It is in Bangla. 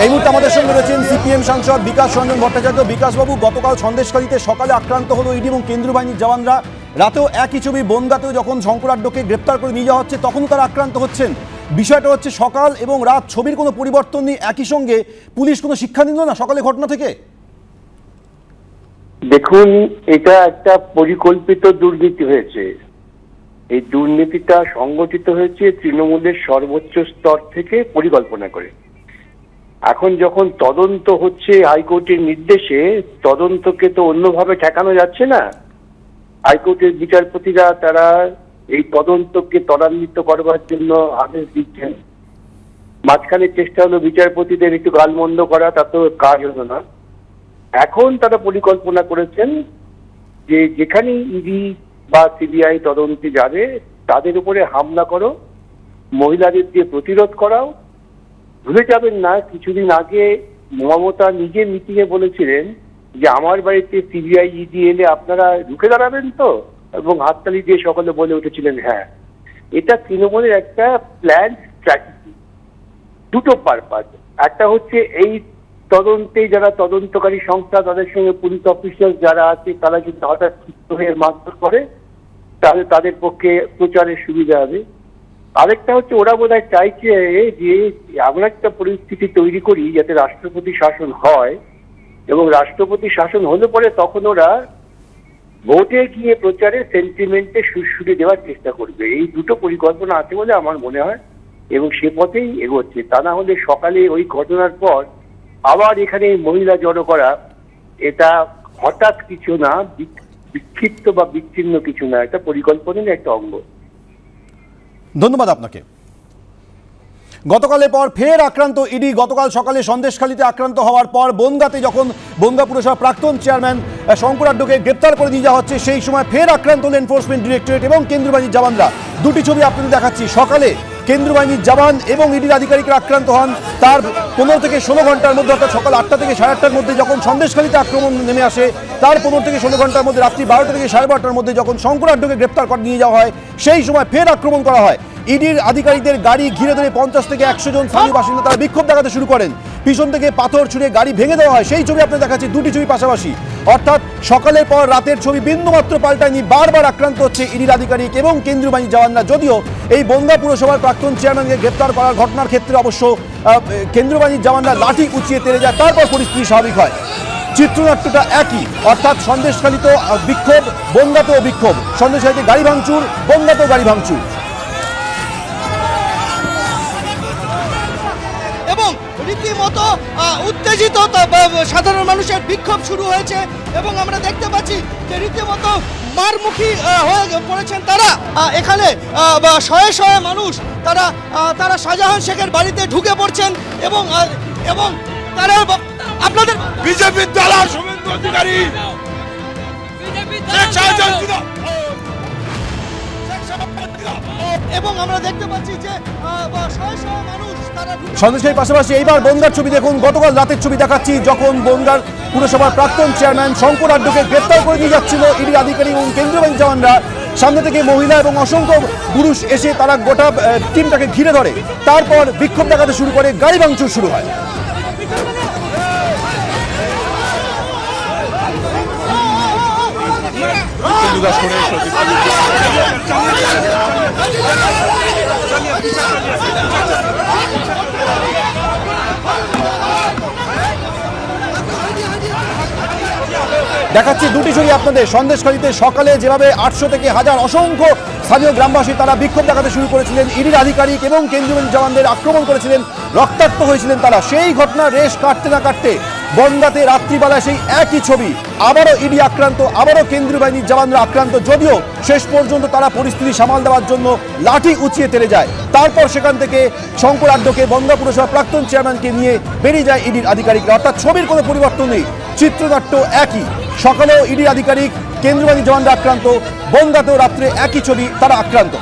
এই মুহূর্তে আমাদের সঙ্গে রয়েছেন সিপিএম সাংসদ বিকাশ রঞ্জন ভট্টাচার্য। বিকাশবাবু, গতকাল সন্দেশকারীতে সকালে আক্রান্ত হলো ইডি এবং কেন্দ্রীয় বাহিনীর জওয়ানরা। রাতেও একই ছবি বনগাতেও যখন শঙ্করাড্ডকে গ্রেপ্তার করে নিয়ে যাওয়া হচ্ছে, তখনও তারা আক্রান্ত হচ্ছেন। বিষয়টা হচ্ছে সকাল এবং রাত ছবির কোনো পরিবর্তন নেই, একই সঙ্গে পুলিশ কোনো শিক্ষা নিল না সকালে ঘটনা থেকে? দেখুন, এটা একটা পরিকল্পিত দুর্নীতি হয়েছে। এই দুর্নীতিটা সংগঠিত হয়েছে তৃণমূলের সর্বোচ্চ স্তর থেকে পরিকল্পনা করে। এখন যখন তদন্ত হচ্ছে হাইকোর্টের নির্দেশে, তদন্তকে তো অন্যভাবে ঠেকানো যাচ্ছে না। হাইকোর্টের বিচারপতিরা তারা এই তদন্তকে ত্বরান্বিত করবার জন্য আদেশ দিচ্ছেন। মাঝখানে চেষ্টা হলো বিচারপতিদের একটু গালমন্দ করা তাতেও কাজ হলো না। এখন তারা পরিকল্পনা করেছেন যে যেখানে ইডি বা সিবিআই তদন্তে যাবে, তাদের উপরে হামলা করো, মহিলাদের দিয়ে প্রতিরোধ করাও ভুলে যাবেন না, কিছুদিন আগে মমতা নিজে মিটিংয়ে বলেছিলেন যে, আমার বাড়িতে সিবিআই, ইডি এলে আপনারা রুখে দাঁড়াবেন তো? এবং হাততালি দিয়ে সকলে বলে উঠেছিলেন হ্যাঁ। এটা তৃণমূলের একটা প্ল্যান স্ট্র্যাটেজি দুটো পারপাস একটা হচ্ছে এই তদন্তে যারা তদন্তকারী সংস্থা, তাদের সঙ্গে পুলিশ অফিসার যারা আছে, তারা যদি হঠাৎ হয়ে মারধর করে, তাহলে তাদের পক্ষে প্রচারের সুবিধা হবে। আরেকটা হচ্ছে ওরা বোধ হয় চাইছে যে এমন একটা পরিস্থিতি তৈরি করি যাতে রাষ্ট্রপতি শাসন হয় এবং রাষ্ট্রপতি শাসন হলে পরে তখন ওরা ভোটে গিয়ে প্রচারে সেন্টিমেন্টে সুরসুরি দেওয়ার চেষ্টা করবে। এই দুটো পরিকল্পনা আছে বলে আমার মনে হয় এবং সে পথেই এগোচ্ছে। তা না হলে সকালে ওই ঘটনার পর আবার এখানে মহিলা জড়ো করা এটা হঠাৎ কিছু না বিক্ষিপ্ত বা বিচ্ছিন্ন কিছু না, এটা পরিকল্পনার একটা অঙ্গ। ধন্যবাদ আপনাকে। গতকালের পর ফের আক্রান্ত ইডি গতকাল সকালে সন্দেশখালীতে আক্রান্ত হওয়ার পর বনগাতে যখন বনগা পুরসভার প্রাক্তন চেয়ারম্যান শঙ্কর আড্ডুকে গ্রেপ্তার করে নিয়ে যাওয়া হচ্ছে, সেই সময় ফের আক্রান্ত হল এনফোর্সমেন্ট ডিরেক্টরেট এবং কেন্দ্রবাহী জওয়ানরা। দুটি ছবি আপনাদের দেখাচ্ছি। সকালে কেন্দ্রীয় বাহিনীর জওয়ান এবং ইডির আধিকারিকরা আক্রান্ত হন। তার পনেরো থেকে ষোলো ঘণ্টার মধ্যে অর্থাৎ সকাল আটটা থেকে সাড়ে আটটার মধ্যে যখন সন্দেশখালীতে আক্রমণ নেমে আসে তার পনেরো থেকে ষোলো ঘণ্টার মধ্যে রাত্রি বারোটা থেকে সাড়ে বারোটার মধ্যে যখন শঙ্করাড্ডকে গ্রেপ্তার করে নিয়ে যাওয়া হয় সেই সময় ফের আক্রমণ করা হয়। ইডির আধিকারিকদের গাড়ি ঘিরে ধরে পঞ্চাশ থেকে একশো জন স্থানীয় বাসিন্দা তারা বিক্ষোভ দেখাতে শুরু করেন। পিছন থেকে পাথর ছুঁড়ে গাড়ি ভেঙে দেওয়া হয়। সেই ছবি আপনার দেখাচ্ছি। দুটি ছবি পাশাপাশি। অর্থাৎ সকালের পর রাতের ছবি বিন্দুমাত্র পাল্টায়নি, বারবার আক্রান্ত হচ্ছে ইডির আধিকারিক এবং কেন্দ্রীয় বাহিনী জওয়ানরা। যদিও এই বনগা পুরসভার প্রাক্তন চেয়ারম্যানকে গ্রেপ্তার করার ঘটনার ক্ষেত্রে অবশ্য কেন্দ্রীয় বাহিনীর জওয়ানরা লাঠি উঁচিয়ে তেড়ে যায়, তারপর পরিস্থিতি স্বাভাবিক হয়। চিত্রনাট্যটা একই, অর্থাৎ সন্দেশখালিত বিক্ষোভ, বনগাতেও বিক্ষোভ। সন্দেশখালিতে গাড়ি ভাঙচুর, বনগাতেও গাড়ি ভাঙচুর। রীতিমতো আহ, উত্তেজিত সাধারণ মানুষের বিক্ষোভ শুরু হয়েছে এবং আমরা দেখতে পাচ্ছি যে রীতিমতো মারমুখী আহ, হয়ে পড়েছেন তারা। আহ, এখানে আহ, শয়ে শয়ে মানুষ তারা আহ, তারা শাহজাহান শেখের বাড়িতে ঢুকে পড়ছেন এবং এবং তারা আপনাদের বিজেপির দালাল শুভেন্দু অধিকারী। এবং আমরা দেখতে পাচ্ছি যে সন্দেশের পাশাপাশি এইবার বন্দার ছবি দেখুন। গতকাল রাতের ছবি দেখাচ্ছি যখন বন্দার পুরসভার প্রাক্তন চেয়ারম্যান শঙ্কর আড্ডুকে গ্রেপ্তার করে নিয়ে যাচ্ছিল ইডি আধিকারিক এবং কেন্দ্রীয় বাহিনী জওয়ানরা। সামনে থেকে মহিলা এবং অসংখ্য পুরুষ এসে তারা গোটা টিমটাকে ঘিরে ধরে। তারপর বিক্ষোভ দেখাতে শুরু করে, গাড়ি ভাঙচুর শুরু হয়। ফেলুদা সরে সচিব দেখাচ্ছি দুটি ছবি আপনাদের সন্দেশখালীতে সকালে যেভাবে আটশো থেকে হাজার অসংখ্য স্থানীয় গ্রামবাসী তারা বিক্ষোভ দেখাতে শুরু করেছিলেন, ইডির আধিকারিক এবং কেন্দ্রীয় জওয়ানদের আক্রমণ করেছিলেন, রক্তাক্ত হয়েছিলেন তারা। সেই ঘটনা রেশ কাটতে না কাটতে বনগাতে রাত্রিবেলায় সেই একই ছবি, আবারও ইডি আক্রান্ত, আবারও কেন্দ্রীয় বাহিনীর জওয়ানরা আক্রান্ত। যদিও শেষ পর্যন্ত তারা পরিস্থিতি সামাল দেওয়ার জন্য লাঠি উঁচিয়ে তেড়ে যায়। তারপর সেখান থেকে শঙ্কর আড্ডকে বনগা পুরসভার প্রাক্তন চেয়ারম্যানকে নিয়ে বেরিয়ে যায় ইডির আধিকারিকরা। অর্থাৎ ছবির কোনো পরিবর্তন নেই। চিত্রনাট্য একই। সকালেও ইডি আধিকারিক কেন্দ্রবাদী জওয়ানরা আক্রান্ত বনগাতেও রাত্রে একই ছবি তারা আক্রান্ত।